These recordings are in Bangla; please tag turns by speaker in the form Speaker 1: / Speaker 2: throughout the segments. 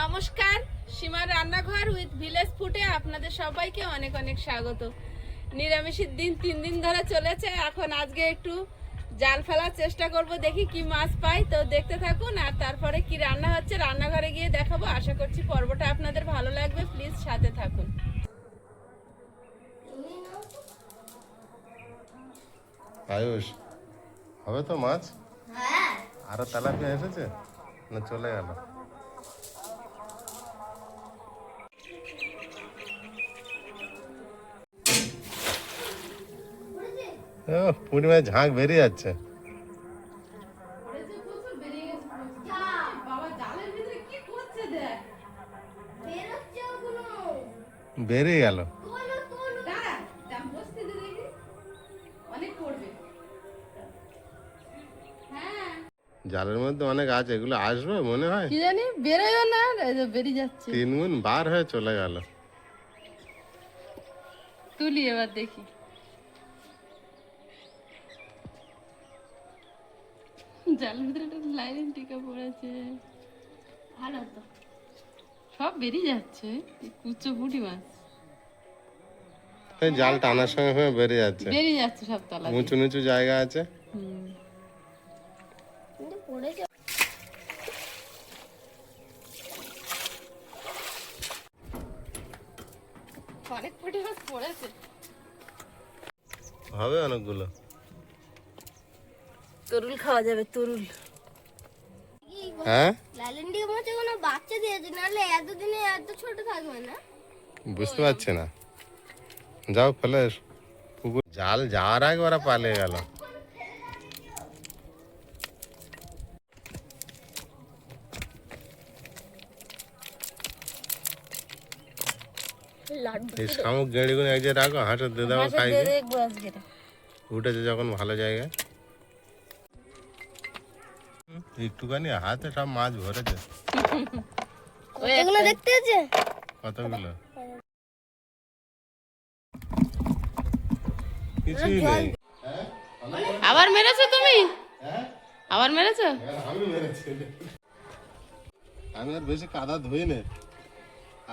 Speaker 1: নমস্কার সীমার রান্নাঘর উইথ ভিলেজ ফুটে আপনাদের সবাইকে অনেক অনেক স্বাগত। নিরামিষের দিন তিন দিন ধরে চলেছে এখন আজকে একটু জাল ফেলার চেষ্টা করব দেখি কি মাছ পাই। তো দেখতে থাকুন আর তারপরে কি রান্না হচ্ছে রান্নাঘরে গিয়ে দেখাবো। আশা করছি পর্বটা আপনাদের ভালো লাগবে প্লিজ সাথে থাকুন।
Speaker 2: আয়ুষ হবে তো মাছ?
Speaker 3: হ্যাঁ।
Speaker 2: আরও তেলাপিয়া এসেছে? না চলে গেল। পূর্ণিমায় ঝাঁক বেরিয়ে যাচ্ছে।
Speaker 1: জালের ভিতরে কি করছে দেখ?
Speaker 3: বেরোচ্ছে ওগুলো
Speaker 2: বেরিয়ে গেল।
Speaker 1: হ্যাঁ।
Speaker 2: জালের মধ্যে অনেক আছে এগুলো আসবে মনে হয়?
Speaker 1: কি জানি বেরোয় না বেরিয়ে যাচ্ছে।
Speaker 2: তিন গুণ বার হয়ে চলে গেল।
Speaker 1: তুলি এবার দেখি। জালের ভিতরে একটা লাইন টিকা পড়েছে। ভালো তো। সব বেরিয়ে যাচ্ছে কুচো পুঁটি মাছ
Speaker 2: জাল টানার সঙ্গে সঙ্গে বেরিয়ে যাচ্ছে।
Speaker 1: বেরিয়ে যাচ্ছে সব তলা
Speaker 2: উঁচু নিচু জায়গা আছে।
Speaker 1: হুম। অনেক পুঁটি মাছ পড়েছে।
Speaker 2: হবে অনেকগুলো।
Speaker 1: তরুল খাওয়া যাবে তরুল।
Speaker 2: হ্যাঁ?
Speaker 3: লালেন্ডি মাছ কোনো বাচ্চা দিয়েছে নাহলে এতদিনে এত ছোট থাকবে না।
Speaker 2: বুঝতে পারছি না। যাও ফেলে। পুকুর জাল যাওয়ার আগে ওরা পালিয়ে গেল। এই শামুক গেঁড়িগুলো এক জায়গায় রাখো হাঁসের দিয়ে দাও
Speaker 1: আজকে।
Speaker 2: উঠেছে যখন ভালো জায়গায়। একটুখানি হাতে সব মাছ ভরেছে
Speaker 3: এগুলো দেখতে আছে?
Speaker 2: কতগুলো? কিছুই নেই।
Speaker 1: আবার মেরেছো তুমি? আবার মেরেছো?
Speaker 2: আমি মেরেছি। আমি আর বেশি কাদা ধুই নে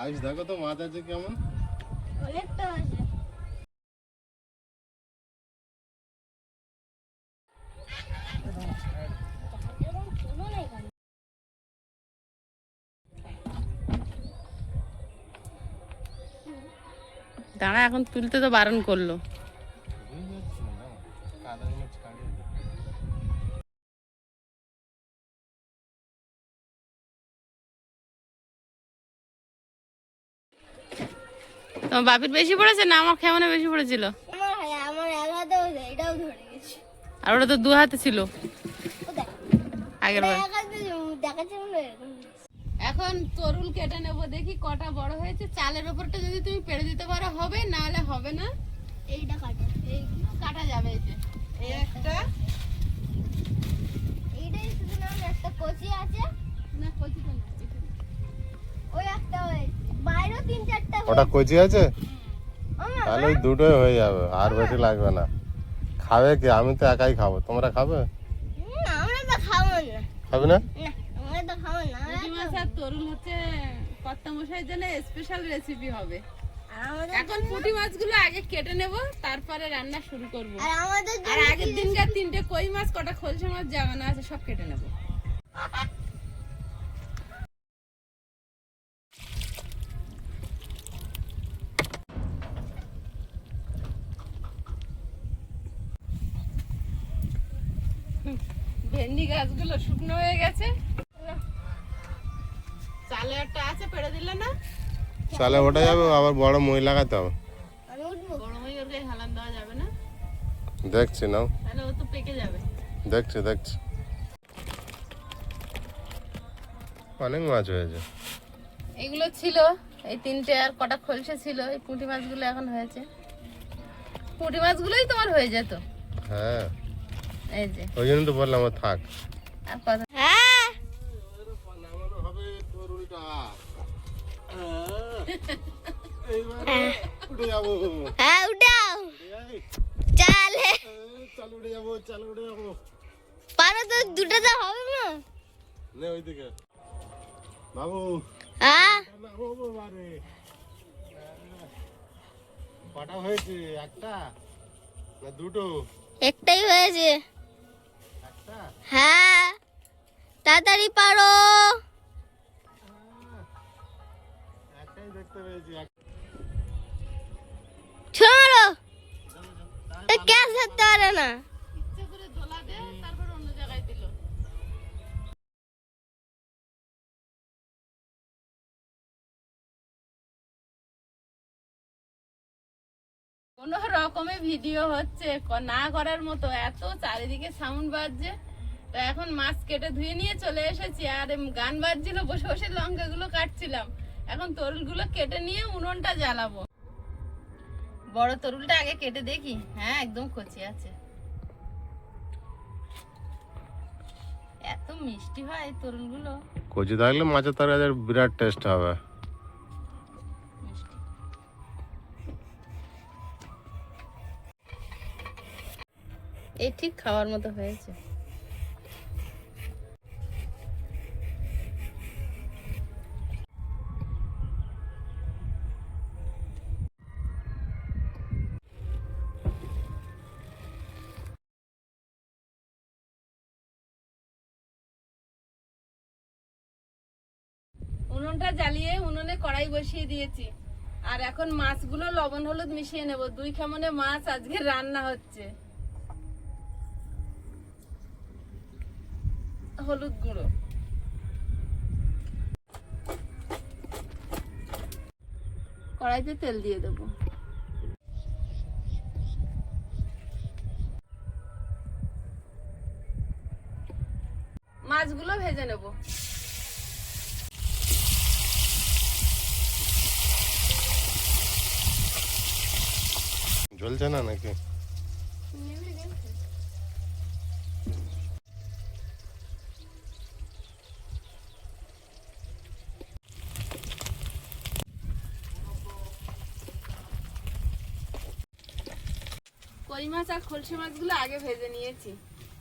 Speaker 2: আইস দেখো তো মাছ আছে কেমন।
Speaker 3: অনেকটা আছে।
Speaker 1: দাঁড়া এখন তুলতে তো বারণ করল। তোমার বাপির বেশি পড়েছে না আমার কেমনে বেশি পড়েছিল? আর ওটা তো দু হাতে ছিল। আগের বার। এখন তরুল কেটে নেব দেখি কটা বড় হয়েছে। চালের ওপরটা যদি তুমি পেড়ে দিতে পারো হবে না হলে হবে না।
Speaker 3: এইটা কাটা। এই
Speaker 1: কাটা যাবে এই যে। এই একটা।
Speaker 3: এইটাই শুধু না একটা কচি আছে।
Speaker 1: না কচি তো না,
Speaker 3: ওই একটা ওই বাইরেও তিন চারটা
Speaker 2: ওটা কচি আছে? তাহলে ওই দুটোই হয়ে যাবে আর বেশি লাগবে না। খাবে কি? আমি তো একাই খাব। তোমরা খাবে?
Speaker 3: আমরা তো খাব না।
Speaker 2: খাবে না
Speaker 3: না আমরা তো খাব না আমরা
Speaker 1: আর হচ্ছে কর্তা মশাইয়ের জন্য স্পেশাল রেসিপি হবে। এখন পুঁটি মাছগুলো আগে কেটে নেব তারপরে রান্না শুরু করব।
Speaker 3: আর আমাদের
Speaker 1: আর আগের দিনকার তিনটে কই মাছ কটা খলসে মাছ জাগানো আছে সব কেটে নেব। ভেন্ডি গাছগুলো শুকনো হয়ে গেছে। আছে দিলে না?
Speaker 2: তাহলে ওটা যাবে আবার বড় মই লাগাতে হবে।
Speaker 1: বড় মই ওর গায়ে হালান দেওয়া যাবে না?
Speaker 2: দেখছি নাও।
Speaker 1: তাহলে ও তো পেকে যাবে।
Speaker 2: দেখছি দেখছি। অনেক মাছ হয়েছে।
Speaker 1: এগুলো ছিল এই তিনটে আর কটা খলসে ছিল এই পুঁটি মাছগুলো এখন হয়েছে। পুঁটি মাছগুলোই তোমার হয়ে যেত।
Speaker 2: হ্যাঁ।
Speaker 1: এই যে।
Speaker 2: ওই জন্য তো বললাম থাক।
Speaker 1: আর কত
Speaker 2: উঠে যাব
Speaker 3: হ্যাঁ উঠাও চালে
Speaker 2: চাল উঠে যাব চাল উঠে যাব
Speaker 3: পারো তো দুটো তো হবে না
Speaker 2: নে ওইদিকে বাবু
Speaker 3: হ্যাঁ
Speaker 2: না ও কটা হয়েছে একটা না দুটো
Speaker 3: একটাই হয়েছে
Speaker 2: একটা
Speaker 3: হ্যাঁ তাড়াতাড়ি পারো
Speaker 2: একটাই দেখতে পেয়েছি
Speaker 3: ধরতে পারে না।
Speaker 1: কোন রকমে ভিডিও হচ্ছে না করার মতো। এত চারিদিকে সাউন্ড বাজছে। তো এখন মাছ কেটে ধুয়ে নিয়ে চলে এসেছি। আর গান বাজছিল, বসে বসে লঙ্কাগুলো কাটছিলাম। এখন তরুলগুলো কেটে নিয়ে উনুনটা জ্বালাবো। বড় তরুলটা আগে কেটে দেখি। হ্যাঁ একদম কচি আছে। এত মিষ্টি হয় এই তরুলগুলো
Speaker 2: কচি থাকলে মাছের তরকারি বিরাট টেস্ট হবে।
Speaker 1: এই ঠিক খাওয়ার মতো হয়েছে। বসিয়ে দিয়েছি। আর এখন মাছগুলো লবণ হলুদ মিশিয়ে নেব। দুই খামনে মাছ আজকে রান্না হচ্ছে। হলুদ গুঁড়ো। কড়াইতে তেল দিয়ে দেবো। মাছগুলো ভেজে নেব।
Speaker 2: জ্বলছে না নাকি?
Speaker 1: কই মাছ আর খলসে মাছগুলো আগে ভেজে নিয়েছি।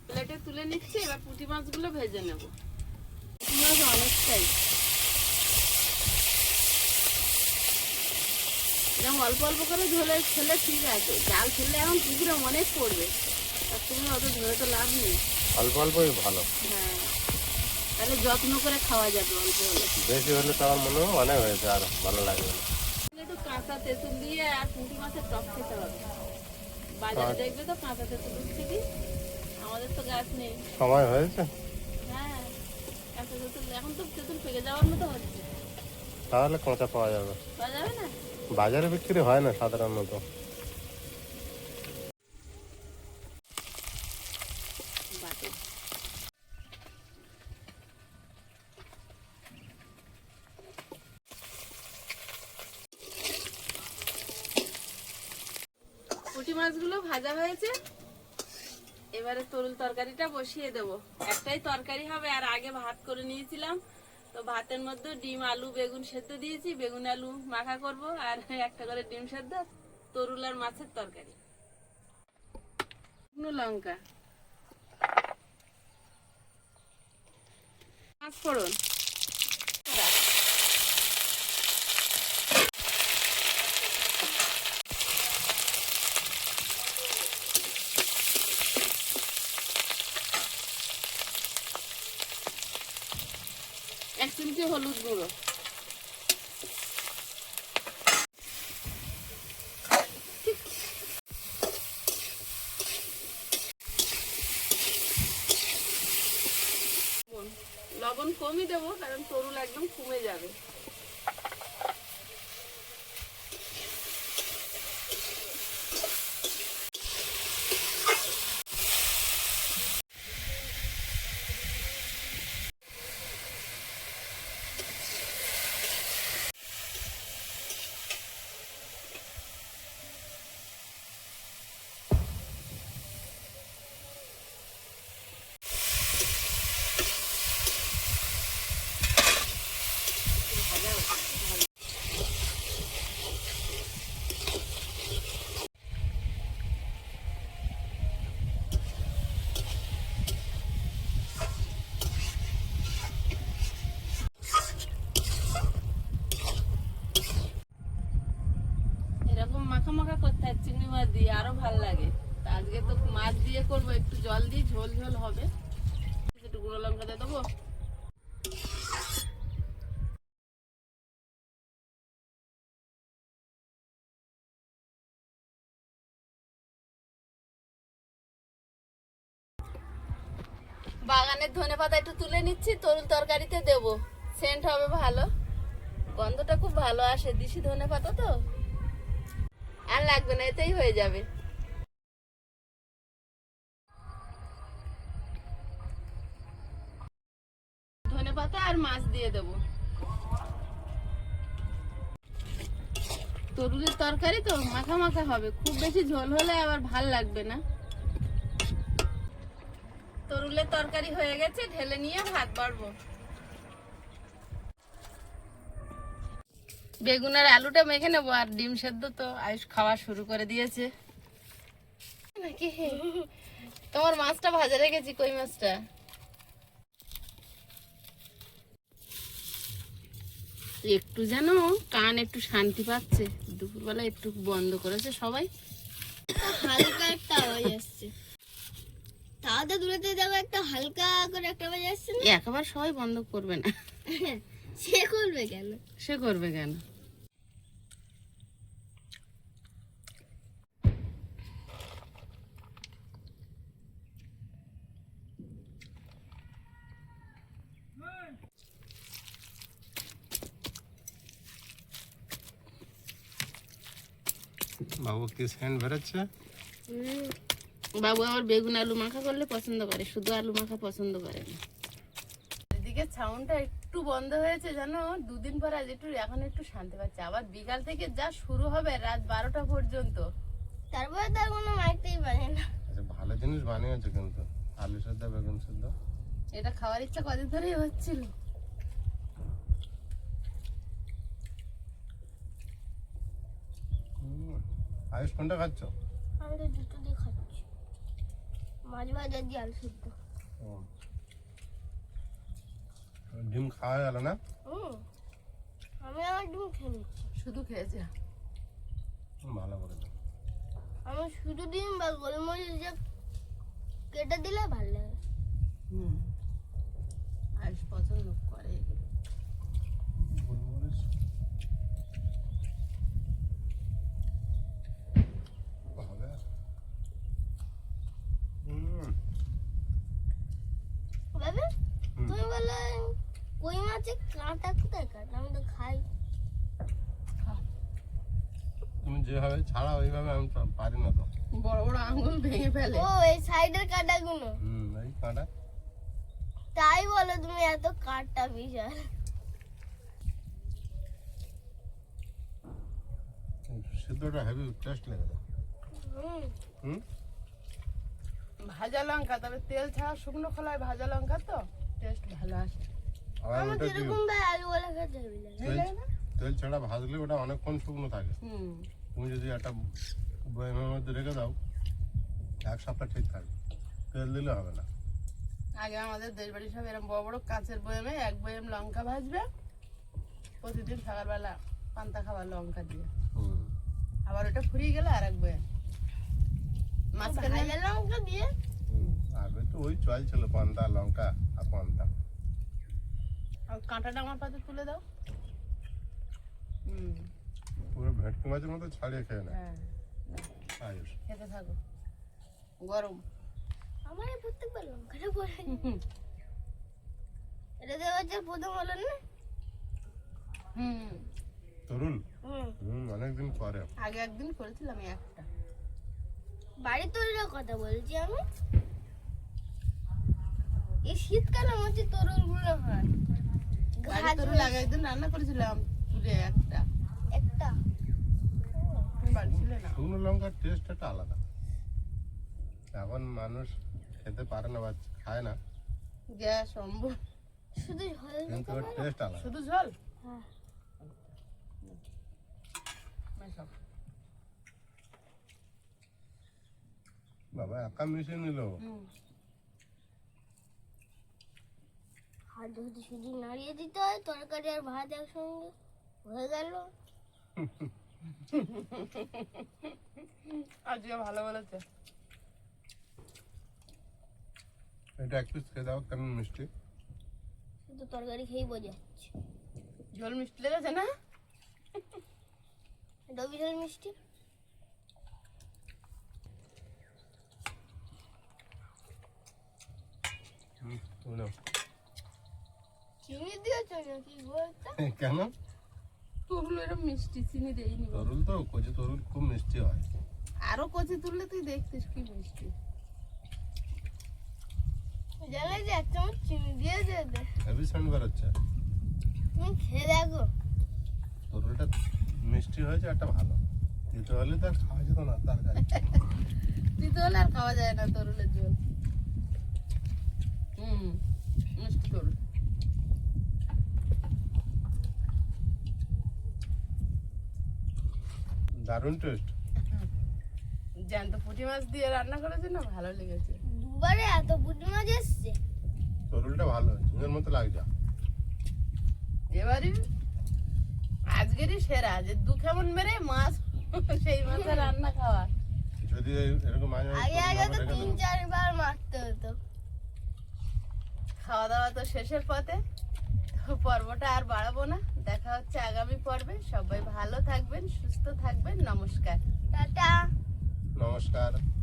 Speaker 1: প্লেটে তুলে নিচ্ছি, এবার পুঁটি মাছগুলো ভেজে নেব। মাছ অনেকটাই এরকম অল্প অল্প করে ঝোলে খেলে ঠিক আছে। জাল ফেললে এখন পুকুরে অনেক পড়বে। আর তুমি অত ধরে তো লাভ নেই।
Speaker 2: অল্প অল্পই ভালো।
Speaker 1: হ্যাঁ। তাহলে যত্ন করে খাওয়া যাবে অল্প হলে।
Speaker 2: বেশি হলে তো আমার মনে হয় অনেক হয়েছে আর ভালো লাগবে না।
Speaker 1: একটু কাঁচা তেঁতুল দিয়ে আর পুঁটি মাছের টক খেতে হবে। বাজারে দেখবে তো কাঁচা তেঁতুল উঠছে কি? আমাদের তো গাছ নেই।
Speaker 2: সময় হয়েছে?
Speaker 1: হ্যাঁ। কাঁচা তেঁতুল এখন তো তেঁতুল পেকে যাওয়ার মতো হচ্ছে।
Speaker 2: তাহলে কাঁচা পাওয়া যাবে।
Speaker 1: পাওয়া যাবে না?
Speaker 2: বাজারে বিক্রি হয় না সাধারণত।
Speaker 1: ভাজা হয়েছে। এবারে তরুল তরকারিটা বসিয়ে দেবো। একটাই তরকারি হবে, আর আগে ভাত করে নিয়েছিলাম। তো ভাতের মধ্যে ডিম, আলু, বেগুন সেদ্ধ দিয়েছি। বেগুন, আলু মাখা করব আর একটা করে ডিম সেদ্ধ, তরুল আর মাছের তরকারি। শুকনো লঙ্কা। পাঁচ ফোড়ন এক চিমটি হলুদ গুঁড়ো লবণ। কমই দেবো কারণ তরুল একদম কমে যাবে করব, একটু জল দিয়ে ঝোল ঝোল হবে। একটু গুঁড়ো লঙ্কা দিয়ে দেবো। বাগানের ধনে পাতা একটু তুলে নিচ্ছি তরুল তরকারিতে দেব। সেন্ট হবে ভালো। গন্ধটা খুব ভালো আসে, দিশি ধনে পাতা তো। আর লাগবে না, এতেই হয়ে যাবে। মাছ দিয়ে দেব। তরুলের তরকারি তো মাখা মাখা হবে খুব বেশি ঝোল হলে আবার ভালো লাগবে না। তরুলের তরকারি হয়ে গেছে ঢেলে নিয়ে ভাত বাড়বো। বেগুন আর আলুটা মেখে নেব আর ডিম সেদ্ধ তো আয়ুষ খাওয়া শুরু করে দিয়েছে। নাকি? তোমার মাছটা ভাজা রেখেছি কই মাছটা? একটু যেন কান একটু শান্তি পাচ্ছে। দুপুরবেলা একটু বন্ধ করেছে সবাই।
Speaker 3: হালকা একটা আওয়াজ আসছে। তাও দূরে দূরেতে যাব একটা হালকা করে একটা আওয়াজ আসছে না?
Speaker 1: একেবারে সবাই বন্ধ করবে না।
Speaker 3: সে করবে কেন?
Speaker 1: সে করবে কেন?
Speaker 2: বাবু কি সেন্ট বেরোচ্ছে?
Speaker 1: বাবু আবার বেগুন আলু মাখা করলে পছন্দ করে শুধু আলু মাখা পছন্দ করে না। এদিকে সাউন্ডটা একটু বন্ধ হয়েছে জানো? দুদিন পর আজ একটু এখন একটু শান্তি পাচ্ছে। আবার বিকাল থেকে যা শুরু হবে রাত বারোটা পর্যন্ত।
Speaker 3: তারপরে তার কোনো মাইকতেই পারে না।
Speaker 2: আচ্ছা ভালো জিনিস বানিয়েছে কিন্তু। আলু সেদ্ধ বেগুন সেদ্ধ?
Speaker 1: এটা খাওয়ার ইচ্ছা কদিন ধরেই হচ্ছিল
Speaker 2: হুম। আয়ুষ কোনটা খাচ্ছ?
Speaker 3: আমি তো দুটো দিয়ে খাচ্ছি। মাছ ভাজা দিয়ে আলু সিদ্ধ।
Speaker 2: ও। ডিম খাওয়া গেল না?
Speaker 3: হুম। আমি আমার ডিম খেয়ে নিচ্ছি।
Speaker 1: শুধু খেয়েছে?
Speaker 2: ভালো করে।
Speaker 3: আমি শুধু ডিম বা গোলমরিচ যে কেটে দিলে ভালো লাগে।
Speaker 1: হুম। আয়ুষ পছন্দ করে এগুলো।
Speaker 2: গোলমরিচ। হবে। হুম।
Speaker 3: বাবা
Speaker 2: হুম।
Speaker 3: তুমি বলে কই মাছে কাঁটা কোথায় কাটা আমি তো খাই।
Speaker 2: তুমি যেভাবে ছাড়া ওইভাবে আমি পারি না তো।
Speaker 1: বড় বড় আঙ্গুল ভেঙে ফেলে।
Speaker 3: ও এই সাইডের কাঁটাগুলো।
Speaker 2: হুম এই কাঁটা।
Speaker 3: তাই বলো তুমি এত কাঁটা বিশাল।
Speaker 2: সিদ্ধটা হেভি টেস্ট লেগে
Speaker 3: হুম।
Speaker 2: হুম?
Speaker 1: ভাজা লঙ্কা তবে তেল ছাড়া শুকনো খোলায় ভাজা লঙ্কা তো? টেস্ট ভালো আসে।
Speaker 3: আমার
Speaker 2: ওটা কি তেল ছাড়া ভাজলে ওটা অনেকক্ষণ শুকনো থাকে।
Speaker 1: হুম।
Speaker 2: তুমি যদি একটা বয়ামের মধ্যে রেখে দাও এক সপ্তাহ ঠিক থাকবে। তেল দিলে হবে না।
Speaker 1: আগে আমাদের দেশ বাড়ি সব এরকম বড় বড় কাঁচের বয়ামে এক বয়াম লঙ্কা ভাজবে। প্রতিদিন সকালবেলা পান্তা খাবার লঙ্কা দিয়ে।
Speaker 2: হুম।
Speaker 1: আবার ওটা ফুরিয়ে গেলে আর এক বয়াম। মাঝখানে
Speaker 3: লঙ্কা দিয়ে।
Speaker 2: আগে তো ওই চল ছিল পান্তা লঙ্কা আর পান্তা।
Speaker 1: আর কাঁটাটা আমার পাতে তুলে দাও। হুম।
Speaker 2: পুরো ভেটকি মাছের মতো ছাড়িয়ে খেয়ে
Speaker 1: হ্যাঁ
Speaker 2: আয়ুষ
Speaker 1: খেতে থাকো। গরম।
Speaker 3: আমার প্রত্যেকবার লঙ্কাটা পড়ে। এটা তো হচ্ছে প্রথম হলো না?
Speaker 1: হুম।
Speaker 2: তরুণ
Speaker 3: হুম।
Speaker 2: অনেকদিন পরে।
Speaker 1: আগে একদিন করেছিলাম একটা।
Speaker 3: বাড়ি তৈরির কথা বলছি আমি। এই শীতকালে হচ্ছে তরুণগুলো হয়।
Speaker 1: একদিন রান্না করেছিলাম তুলে একটা।
Speaker 3: একটা?
Speaker 2: শুকনো লঙ্কার টেস্ট একটা আলাদা। এখন মানুষ খেতে পারে না বা খায় না।
Speaker 1: গ্যাস সম্ভব
Speaker 3: শুধু ঝোল
Speaker 2: কিন্তু টেস্ট আলাদা।
Speaker 1: শুধু ঝোল?
Speaker 3: হ্যাঁ।
Speaker 2: বাবা একা মিশিয়ে নিল?
Speaker 3: হাত ধুতে শুধু নাড়িয়ে দিতে হয় তরকারি আর ভাত একসঙ্গে হয়ে গেল।
Speaker 1: আজকে ভালো বলেছে।
Speaker 2: এটা এক পিস খেয়ে দাও কেমন মিষ্টি।
Speaker 3: শুধু তরকারি খেয়েই বোঝা যাচ্ছে
Speaker 1: ঝোল মিষ্টি লেগেছে না?
Speaker 3: এটাও বিশাল মিষ্টি।
Speaker 2: হুম।
Speaker 3: চিনি দিয়েছ নাকি? বলতো।
Speaker 2: কেন?
Speaker 1: তরুল এরকম মিষ্টি চিনি দেয়নি
Speaker 2: তরুল তো কচি তরুল খুব মিষ্টি হয়।
Speaker 1: আরও কচি তুললে তুই দেখতিস কি মিষ্টি।
Speaker 3: জানা যে এক চামচ চিনি দিয়ে দে
Speaker 2: হেভি সাউন্ড বেরোচ্ছে।
Speaker 3: তুমি খেয়ে দেখো।
Speaker 2: তরুলটা মিষ্টি হয়েছে একটা ভালো। দিতে হলে তো আর খাওয়া যেত না তার কাছে
Speaker 1: তুই হলে আর খাওয়া যায় না তরুলের জল হুম মিষ্টি তরুল।
Speaker 2: দারুণ টেস্ট
Speaker 1: জ্যান্ত পুঁটি মাছ দিয়ে রান্না করেছে না? ভালো লেগেছে।
Speaker 3: দুবারে এত বুটি মাছ এসছে।
Speaker 2: তরুলটা ভালো ঝিঙের মতো লাগছে
Speaker 1: এবারে আজকেরই সেরা যে দু কেমন মেরে মাছ সেই মাছের রান্না খাওয়া।
Speaker 2: যদি এরকম মাঝে
Speaker 3: আগে আগে তো তিন চারবার মারতে হতো।
Speaker 1: খাওয়া দাওয়া তো শেষের পথে পর্বটা আর বাড়াবো না। দেখা হচ্ছে আগামী পর্বে। সবাই ভালো থাকবেন সুস্থ থাকবেন। নমস্কার।
Speaker 3: টাটা।
Speaker 2: নমস্কার।